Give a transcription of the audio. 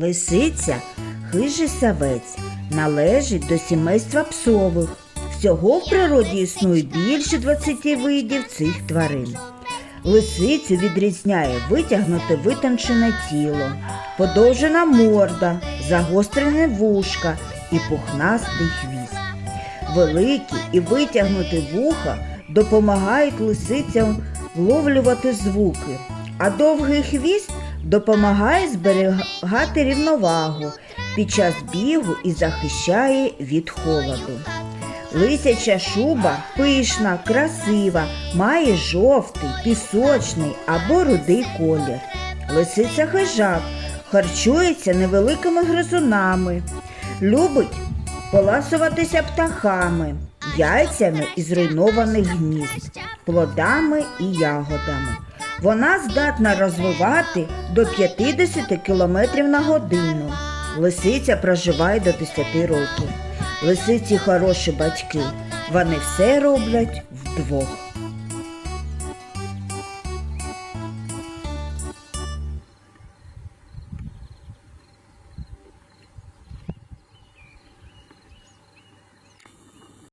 Лисиця хижий савець належить до сімейства псових. Всього в природі існує більше 20 видів цих тварин. Лисицю відрізняє витягнуте витончене тіло, подовжена морда, загострене вушка і пухнастий хвіст. Великі і витягнуті вуха допомагають лисицям вловлювати звуки, а довгий хвіст допомагає зберігати рівновагу під час бігу і захищає від холоду. Лисяча шуба пишна, красива, має жовтий, пісочний або рудий колір. Лисиця хижак харчується невеликими гризунами, любить поласуватися птахами, яйцями із руйнованих гнізд, плодами і ягодами. Вона здатна розвивати до 50 км на годину. Лисиця проживає до 10 років. Лисиці хороші батьки. Вони все роблять вдвох.